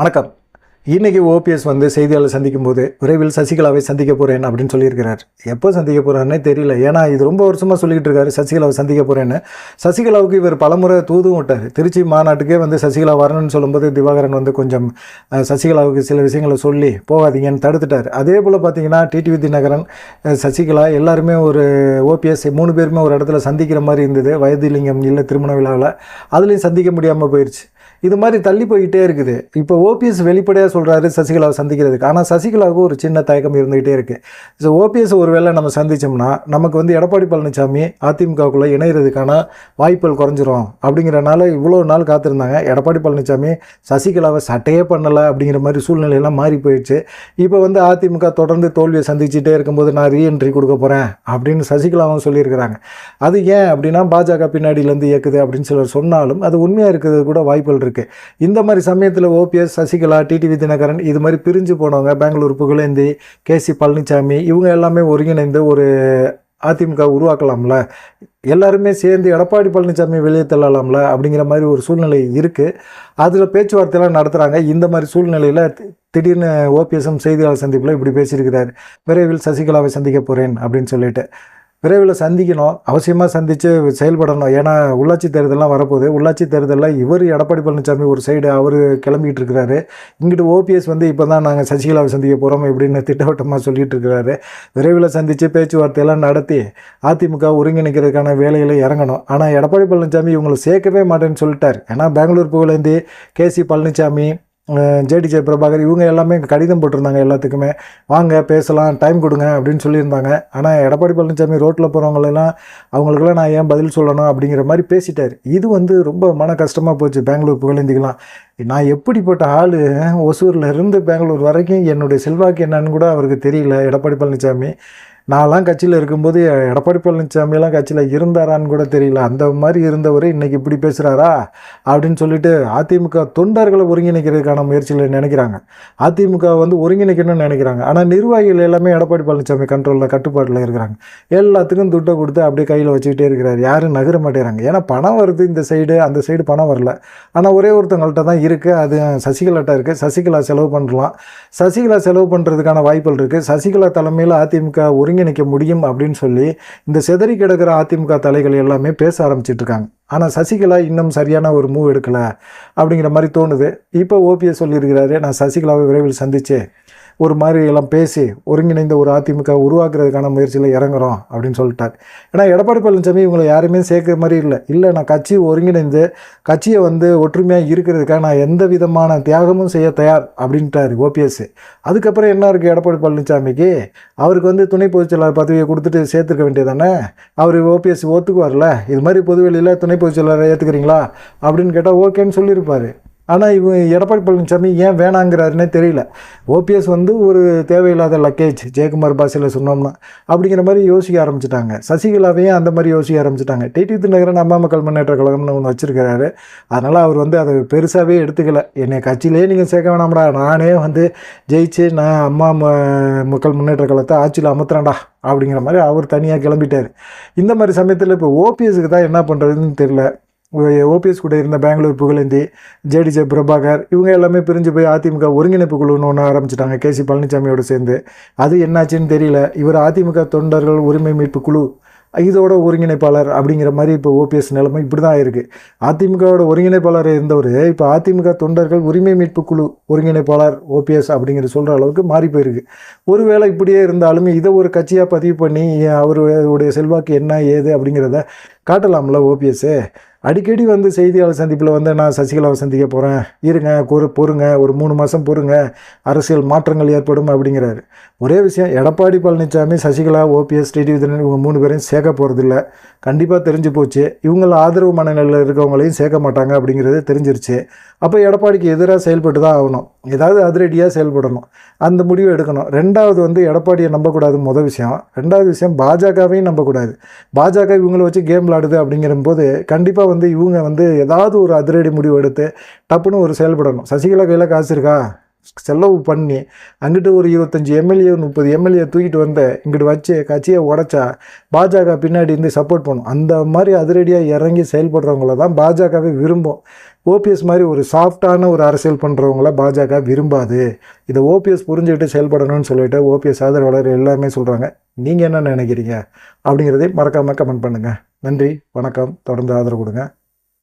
வணக்கம். இன்றைக்கி ஓபிஎஸ் வந்து செய்தியாளர் சந்திக்கும் போது விரைவில் சசிகலாவை சந்திக்க போகிறேன் அப்படின்னு சொல்லியிருக்கிறார். எப்போ சந்திக்க போகிறான்னே தெரியல. ஏன்னா இது ரொம்ப வருஷமாக சொல்லிக்கிட்டு இருக்காரு சசிகலாவை சந்திக்க போகிறேன்னு சசிகலாவுக்கு இவர் பலமுறை தூதும் விட்டார். திருச்சி மாநாட்டுக்கே வந்து சசிகலா வரணும்னு சொல்லும்போது திவாகரன் வந்து கொஞ்சம் சசிகலாவுக்கு சில விஷயங்களை சொல்லி போகாதீங்கன்னு தடுத்துட்டார். அதே போல் பார்த்தீங்கன்னா டிடிவி தினகரன் சசிகலா எல்லாருமே ஒரு ஓபிஎஸ் மூணு பேருமே ஒரு இடத்துல சந்திக்கிற மாதிரி இருந்தது. வயதிலிங்கம் இல்லை திருமண விழாவில் அதுலேயும் சந்திக்க முடியாமல் போயிடுச்சு இது மாதிரி தள்ளி போய்கிட்டே இருக்குது. இப்போ ஓபிஎஸ் வெளிப்படையாக சொல்கிறாரு சசிகலாவை சந்திக்கிறதுக்கு. ஆனால் சசிகலாவுக்கு ஒரு சின்ன தயக்கம் இருந்துகிட்டே இருக்குது ஸோ ஓபிஎஸ் ஒரு வேளை நம்ம சந்தித்தோம்னா நமக்கு வந்து எடப்பாடி பழனிசாமி அதிமுகவுக்குள்ளே இணையிறதுக்கான வாய்ப்புகள் குறைஞ்சிரும். அப்படிங்கிறனால இவ்வளோ நாள் காத்திருந்தாங்க. எடப்பாடி பழனிசாமி சசிகலாவை சட்டையே பண்ணலை அப்படிங்கிற மாதிரி சூழ்நிலையெல்லாம் மாறி போயிடுச்சு. இப்போ வந்து அதிமுக தொடர்ந்து தோல்வியை சந்திச்சுட்டே இருக்கும்போது நான் ரீஎன்ட்ரி கொடுக்க போகிறேன் அப்படின்னு சசிகலாவும் சொல்லியிருக்கிறாங்க. அது ஏன் அப்படின்னா பாஜக பின்னாடியிலேருந்து இயக்குது அப்படின்னு சிலர் சொன்னாலும் அது உண்மையாக இருக்கிறது கூட வாய்ப்புகள் இருக்குது இந்த மாதிரி சமயத்தில் ஓபிஎஸ் சசிகலா டிடிவி தினகரன் இது மாதிரி பிரிஞ்சு போனவங்க பெங்களூர் புகழேந்தி கேசி பழனிசாமி இவங்க எல்லாமே ஒருங்கிணைந்து ஒரு அதிமுக உருவாக்கலாம்ல. எல்லாருமே சேர்ந்து எடப்பாடி பழனிசாமி வெளியே தள்ளலாம்ல அப்படிங்கிற மாதிரி ஒரு சூழ்நிலை இருக்குது அதில் பேச்சுவார்த்தைலாம் நடத்துகிறாங்க இந்த மாதிரி சூழ்நிலையில் திடீர்னு ஓபிஎஸ்எம் செய்தியாளர் சந்திப்பில் இப்படி பேசியிருக்கிறார். விரைவில் சசிகலாவை சந்திக்க போகிறேன் அப்படின்னு சொல்லிட்டு. விரைவில் சந்திக்கணும் அவசியமாக சந்தித்து செயல்படணும். ஏன்னா உள்ளாட்சி தேர்தல்லாம் வரப்போகுது. உள்ளாட்சி தேர்தலில் இவர் எடப்பாடி பழனிசாமி ஒரு சைடு அவர் கிளம்பிகிட்டு இருக்கிறாரு. இங்கிட்டு ஓபிஎஸ் வந்து இப்போ தான் நாங்கள் சசிகலாவை சந்திக்க போகிறோம் இப்படின்னு திட்டவட்டமாக சொல்லிகிட்டு இருக்கிறாரு. விரைவில் சந்தித்து பேச்சுவார்த்தையெல்லாம் நடத்தி அதிமுக ஒருங்கிணைக்கிறதுக்கான வேலையில் இறங்கணும். ஆனால் எடப்பாடி பழனிசாமி இவங்களை சேர்க்கவே மாட்டேன்னு சொல்லிட்டார். ஏன்னா பெங்களூர் புகழேந்தி கேசி பழனிசாமி ஜேடிஜே பிரபாகர் இவங்க எல்லாமே கடிதம் போட்டிருந்தாங்க எல்லாத்துக்குமே. வாங்க பேசலாம் டைம் கொடுங்க அப்படின்னு சொல்லியிருந்தாங்க. ஆனால் எடப்பாடி பழனிசாமி ரோட்டில் போகிறவங்களெல்லாம் அவங்களுக்கெல்லாம் நான் ஏன் பதில் சொல்லணும் அப்படிங்கிற மாதிரி பேசிட்டார். இது வந்து ரொம்ப மன கஷ்டமாக போச்சு பெங்களூர் புகழேந்திக்கெல்லாம். நான் எப்படிப்பட்ட ஆள்? ஒசூரில் இருந்து பெங்களூர் வரைக்கும் என்னுடைய செல்வாக்கு என்னன்னு கூட அவருக்கு தெரியல எடப்பாடி பழனிசாமி. நான்லாம் கட்சியில் இருக்கும்போது எடப்பாடி பழனிசாமியெல்லாம் கட்சியில் இருந்தாரான்னு கூட தெரியல. அந்த மாதிரி இருந்தவர் இன்றைக்கி இப்படி பேசுகிறாரா அப்படின்னு சொல்லிட்டு அதிமுக தொண்டர்களை ஒருங்கிணைக்கிறதுக்கான முயற்சியில் நினைக்கிறாங்க. அதிமுக வந்து ஒருங்கிணைக்கணும்னு நினைக்கிறாங்க. ஆனால் நிர்வாகிகள் எல்லாமே எடப்பாடி பழனிசாமி கண்ட்ரோலில் கட்டுப்பாட்டில் இருக்கிறாங்க. எல்லாத்துக்கும் துட்டை கொடுத்து அப்படியே கையில் வச்சுக்கிட்டே இருக்கிறார். யாரும் நகர மாட்டேறாங்க. ஏன்னா பணம் வருது இந்த சைடு அந்த சைடு பணம் வரல. ஆனால் ஒரே ஒருத்தவங்கள்ட்ட தான் இருக்குது அது சசிகலாட்ட இருக்குது சசிகலா செலவு பண்ணலாம். சசிகலா செலவு பண்ணுறதுக்கான வாய்ப்புகள் இருக்குது சசிகலா தலைமையில் அதிமுக ஒருங்கிணைக்க முடியும் அப்படின்னு சொல்லி இந்த செதறி கிடக்கிற அதிமுக தலைகள் எல்லாமே பேச ஆரம்பிச்சிட்டு இருக்காங்க ஆனால் சசிகலா இன்னும் சரியான ஒரு மூவ் எடுக்கலை அப்படிங்கிற மாதிரி தோணுது. இப்போ ஓபிஎஸ் சொல்லியிருக்கிறாரு நான் சசிகலாவை விரைவில் சந்திச்சு ஒரு மாதிரி எல்லாம் பேசி ஒருங்கிணைந்த ஒரு அதிமுக உருவாக்குறதுக்கான முயற்சியில் இறங்குறோம் அப்படின்னு சொல்லிட்டார். ஏன்னா எடப்பாடி பழனிசாமி இவங்களை யாருமே சேர்க்குற மாதிரி இல்லை. இல்லை நான் கட்சி ஒருங்கிணைந்து கட்சியை வந்து ஒற்றுமையாக இருக்கிறதுக்காக நான் எந்த விதமான தியாகமும் செய்ய தயார் அப்படின்ட்டார் ஓபிஎஸ் அதுக்கப்புறம் என்ன இருக்குது எடப்பாடி பழனிசாமிக்கு? அவருக்கு வந்து துணை பொதுச்செயலாளர் பதவியை கொடுத்துட்டு சேர்த்துக்க வேண்டியதானே? அவர் ஓபிஎஸ் ஒத்துக்குவார்ல இது மாதிரி பொதுவெளியில் துணை பொதுச்செயலாளரை ஏற்றுக்கிறீங்களா அப்படின்னு கேட்டால் ஓகேன்னு சொல்லியிருப்பார். ஆனால் இவன் எடப்பாடி பழனிசாமி ஏன் வேணாங்கிறாருன்னே தெரியல. ஓபிஎஸ் வந்து ஒரு தேவையில்லாத லக்கேஜ் ஜெயக்குமார் பாஷையில் சொன்னோம்னா அப்படிங்கிற மாதிரி யோசிக்க ஆரம்பிச்சிட்டாங்க. சசிகலாவையும் அந்த மாதிரி யோசிக்க ஆரம்பிச்சிட்டாங்க. டிடி தினகரன் அம்மா மக்கள் முன்னேற்ற கழகம்னு ஒன்று வச்சுருக்கிறாரு. அதனால் அவர் வந்து அதை பெருசாகவே எடுத்துக்கல. என்னை கட்சியிலே நீங்கள் சேர்க்க வேணாம்டா. நானே வந்து ஜெயிச்சு நான் அம்மா ம- மக்கள் முன்னேற்ற கழகத்தை ஆட்சியில் அமர்த்துறேன்டா அப்படிங்கிற மாதிரி அவர் தனியாக கிளம்பிட்டார். இந்த மாதிரி சமயத்தில் இப்போ ஓபிஎஸ்க்கு தான் என்ன பண்ணுறதுன்னு தெரியல. ஓபிஎஸ் கூட இருந்த பெங்களூர் புகழேந்தி ஜேடிஜே பிரபாகர் இவங்க எல்லாமே பிரிஞ்சு போய் அதிமுக ஒருங்கிணைப்பு குழுன்னு ஒன்று ஆரம்பிச்சிட்டாங்க கேசி பழனிசாமியோடு சேர்ந்து. அது என்னாச்சுன்னு தெரியல. இவர் அதிமுக தொண்டர்கள் உரிமை மீட்பு குழு இதோட ஒருங்கிணைப்பாளர் அப்படிங்கிற மாதிரி இப்போ ஓபிஎஸ் நிலைமை இப்படி தான் இருக்குது அதிமுகவோட ஒருங்கிணைப்பாளர் இருந்தவர் இப்போ அதிமுக தொண்டர்கள் உரிமை மீட்பு குழு ஒருங்கிணைப்பாளர் ஓபிஎஸ் அப்படிங்கிற சொல்கிற அளவுக்கு மாறி போயிருக்கு. ஒருவேளை இப்படியே இருந்தாலும் இதை ஒரு கட்சியாக பதிவு பண்ணி அவருடைய செல்வாக்கு என்ன ஏது அப்படிங்கிறத காட்டலாம்ல ஓபிஎஸ்ஸு அடிக்கடி வந்து செய்தியாளர் சந்திப்பில் வந்து நான் சசிகலாவை சந்திக்க போகிறேன் இருங்க ஒரு பொறுங்க ஒரு மூணு மாதம் பொறுங்க. அரசியல் மாற்றங்கள் ஏற்படும் அப்படிங்கிறாரு. ஒரே விஷயம் எடப்பாடி பழனிசாமி சசிகலா ஓபிஎஸ் டிடிவி இவங்க மூணு பேரையும் சேர்க்க போகிறதில்ல கண்டிப்பாக தெரிஞ்சு போச்சு. இவங்கள ஆதரவு மனநிலையில் இருக்கவங்களையும் சேர்க்க மாட்டாங்க அப்படிங்கிறது தெரிஞ்சிருச்சு. அப்போ எடப்பாடிக்கு எதிராக செயல்பட்டு தான் ஆகணும். ஏதாவது அதிரடியாக செயல்படணும். அந்த முடிவை எடுக்கணும். ரெண்டாவது வந்து எடப்பாடியை நம்பக்கூடாது மொதல் விஷயம். ரெண்டாவது விஷயம் பாஜகவையும் நம்பக்கூடாது. பாஜக இவங்களை வச்சு கேம் விளாடுது அப்படிங்கிறபோது கண்டிப்பாக வந்து இவங்க வந்து ஏதாவது ஒரு அதிரடி முடிவு எடுத்து டப்புன்னு ஒரு செயல்படணும். சசிகலா கையில் காசு இருக்கா? செலவு பண்ணி அங்கிட்டு ஒரு இருபத்தஞ்சி எம்எல்ஏ முப்பது எம்எல்ஏ தூக்கிட்டு வந்த இங்கிட்டு வச்சு கட்சியை உடச்சா பாஜக பின்னாடி இருந்து சப்போர்ட் பண்ணும். அந்த மாதிரி அதிரடியாக இறங்கி செயல்படுறவங்கள தான் பாஜகவே விரும்பும். ஓபிஎஸ் மாதிரி ஒரு சாஃப்டான ஒரு அரசியல் பண்ணுறவங்கள பாஜக விரும்பாது. இதை ஓபிஎஸ் புரிஞ்சுக்கிட்டு செயல்படணும்னு சொல்லிட்டு ஓபிஎஸ் ஆதரவாளர் எல்லாமே சொல்கிறாங்க நீங்கள் என்ன நினைக்கிறீங்க? அப்படிங்கிறதையும் மறக்காமல் கமெண்ட் பண்ணுங்கள் நன்றி வணக்கம். தொடர்ந்து ஆதரவு கொடுங்க.